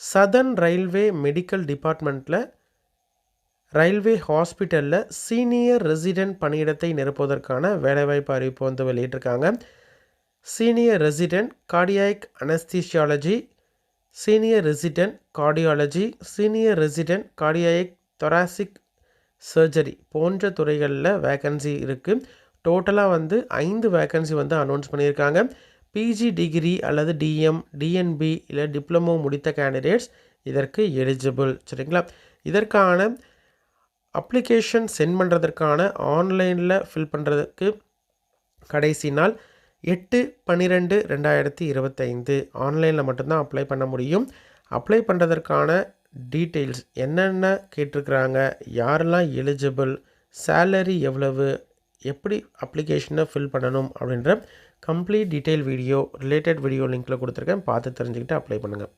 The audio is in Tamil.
சதன் ரயில்வே மெடிக்கல் டிபார்ட்மெண்ட்டில் ரயில்வே ஹாஸ்பிட்டலில் சீனியர் ரெசிடென்ட் பணியிடத்தை நிரப்புவதற்கான வேலைவாய்ப்பு அறிவிப்பு வந்து வெளியிட்டிருக்காங்க. Senior resident cardiac anaesthesiology senior resident cardiology senior resident cardiac thoracic surgery போன்ற துறைகளில் வேக்கன்சி இருக்குது டோட்டலாக வந்து ஐந்து வேக்கன்சி வந்து அனௌன்ஸ் பண்ணியிருக்காங்க. பிஜி டிகிரி அல்லது டிஎம் டிஎன்பி இல்லை டிப்ளமோ முடித்த கேண்டிடேட்ஸ் இதற்கு எலிஜிபிள் சரிங்களா? இதற்கான அப்ளிகேஷன் சென்ட் பண்ணுறதற்கான ஆன்லைனில் ஃபில் பண்ணுறதுக்கு கடைசி நாள் எட்டு பன்னிரெண்டு ரெண்டாயிரத்தி இருபத்தைந்து. ஆன்லைனில் மட்டும்தான் அப்ளை பண்ண முடியும். அப்ளை பண்ணுறதற்கான டீட்டெயில்ஸ் என்னென்ன கேட்டிருக்கிறாங்க? யாரெல்லாம் எலிஜிபிள் சேலரி எவ்வளவு? எப்படி அப்ளிகேஷனை ஃபில் பண்ணணும் அப்படின்ற complete detail video related video லிங்க்கில் கொடுத்துருக்கேன். பார்த்து தெரிஞ்சுக்கிட்டு அப்ளை பண்ணுங்கள்